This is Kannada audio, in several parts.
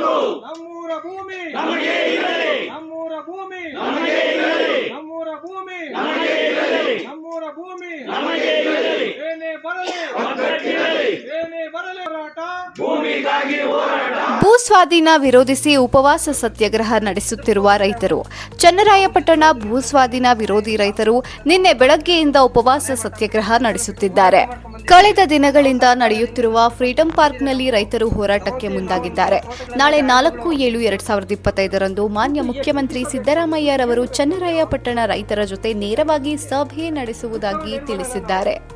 ನಮ್ಮೂರ. ಭೂಮಿ. ನಮಗೆ ಇರಲಿ. ನಮ್ಮೂರ ಭೂಮಿ. ನಮಗೆ ಇರಲಿ. ನಮ್ಮೂರ ಭೂಮಿ. ನಮಗೆ ಇರಲಿ. ನಮ್ಮೂರ ಭೂಮಿ. ನಮಗೆ ಇರಲಿ. ಏನೇ ಬರಲಿ. ಏನೇ ಬರಲಿ ಹೋರಾಟ. ಭೂಮಿಗಾಗಿ ಹೋರಾಟ. ಭೂ ಸ್ವಾಧೀನ ವಿರೋಧಿಸಿ ಉಪವಾಸ ಸತ್ಯಾಗ್ರಹ ನಡೆಸುತ್ತಿರುವ ರೈತರು. ಚನ್ನರಾಯಪಟ್ಟಣ ಭೂ ಸ್ವಾಧೀನ ವಿರೋಧಿ ರೈತರು ನಿನ್ನೆ ಬೆಳಗ್ಗೆಯಿಂದ ಉಪವಾಸ ಸತ್ಯಾಗ್ರಹ ನಡೆಸುತ್ತಿದ್ದಾರೆ. ಕಳೆದ ದಿನಗಳಿಂದ ನಡೆಯುತ್ತಿರುವ ಫ್ರೀಡಂ ಪಾರ್ಕ್ನಲ್ಲಿ ರೈತರು ಹೋರಾಟಕ್ಕೆ ಮುಂದಾಗಿದ್ದಾರೆ. ನಾಳೆ ನಾಲ್ಕು ಏಳು ಎರಡ್ ಸಾವಿರದ ಇಪ್ಪತ್ತೈದರಂದು ಮಾನ್ಯ ಮುಖ್ಯಮಂತ್ರಿ ಸಿದ್ದರಾಮಯ್ಯರವರು ಚನ್ನರಾಯಪಟ್ಟಣ ರೈತರ ಜೊತೆ ನೇರವಾಗಿ ಸಭೆ ನಡೆಸುವುದಾಗಿ ತಿಳಿಸಿದ್ದಾರೆ.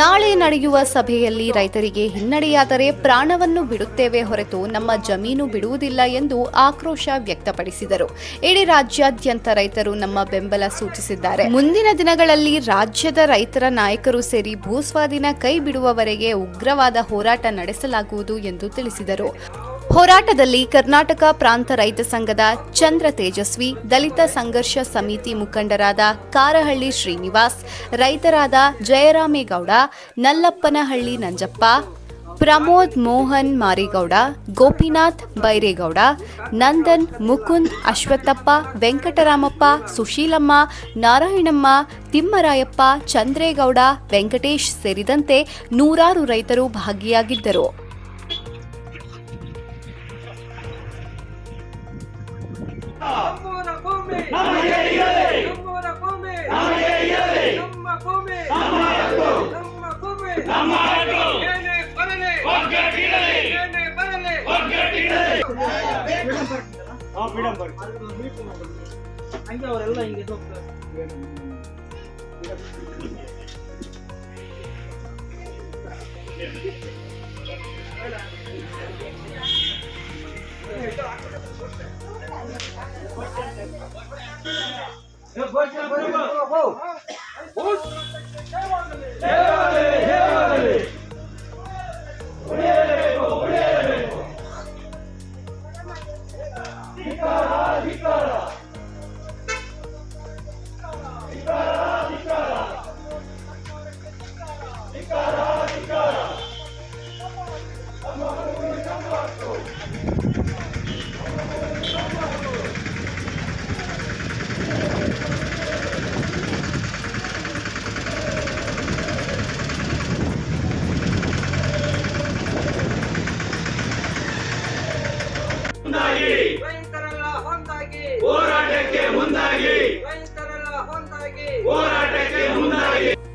ನಾಳೆ ನಡೆಯುವ ಸಭೆಯಲ್ಲಿ ರೈತರಿಗೆ ಹಿನ್ನಡೆಯಾದರೆ ಪ್ರಾಣವನ್ನು ಬಿಡುತ್ತೇವೆ ಹೊರತು ನಮ್ಮ ಜಮೀನು ಬಿಡುವುದಿಲ್ಲ ಎಂದು ಆಕ್ರೋಶ ವ್ಯಕ್ತಪಡಿಸಿದರು. ಇಡೀ ರಾಜ್ಯಾದ್ಯಂತ ರೈತರು ನಮ್ಮ ಬೆಂಬಲ ಸೂಚಿಸಿದ್ದಾರೆ. ಮುಂದಿನ ದಿನಗಳಲ್ಲಿ ರಾಜ್ಯದ ರೈತರ ನಾಯಕರು ಸೇರಿ ಭೂಸ್ವಾಧೀನ ಕೈ ಬಿಡುವವರೆಗೆ ಉಗ್ರವಾದ ಹೋರಾಟ ನಡೆಸಲಾಗುವುದು ಎಂದು ತಿಳಿಸಿದರು. ಹೋರಾಟದಲ್ಲಿ ಕರ್ನಾಟಕ ಪ್ರಾಂತ ರೈತ ಸಂಘದ ಚಂದ್ರ ತೇಜಸ್ವಿ, ದಲಿತ ಸಂಘರ್ಷ ಸಮಿತಿ ಮುಖಂಡರಾದ ಕಾರಹಳ್ಳಿ ಶ್ರೀನಿವಾಸ್, ರೈತರಾದ ಜಯರಾಮೇಗೌಡ, ನಲ್ಲಪ್ಪನಹಳ್ಳಿ ನಂಜಪ್ಪ, ಪ್ರಮೋದ್ ಮೋಹನ್ ಮಾರಿಗೌಡ, ಗೋಪಿನಾಥ್ ಬೈರೇಗೌಡ, ನಂದನ್ ಮುಕುಂದ್ ಅಶ್ವತ್ಥಪ್ಪ, ವೆಂಕಟರಾಮಪ್ಪ, ಸುಶೀಲಮ್ಮ, ನಾರಾಯಣಮ್ಮ, ತಿಮ್ಮರಾಯಪ್ಪ, ಚಂದ್ರೇಗೌಡ, ವೆಂಕಟೇಶ್ ಸೇರಿದಂತೆ ನೂರಾರು ರೈತರು ಭಾಗಿಯಾಗಿದ್ದರು. ನಮ್ಮೂರ ಭೂಮಿ ನಮಗೆ ಇರಲಿ ನಮ್ಮೂರ ಭೂಮಿ ನಮಗೆ ಇರಲಿ ನಮ್ಮ ಭೂಮಿ ನಮ್ಮ ಹಕ್ಕು ನಮ್ಮ ಭೂಮಿ ನಮ್ಮ ಹಕ್ಕು ಏನೇ ಬರಲಿ ಒಗ್ಗಟ್ಟಿರಲಿ ಏನೇ ಬರಲಿ ಒಗ್ಗಟ್ಟಿರಲಿ ಹಂಗೆ ಅವರೆಲ್ಲ ಹಿಂಗೆ ಹೋಗ್ತಾರೆ Fica, fica.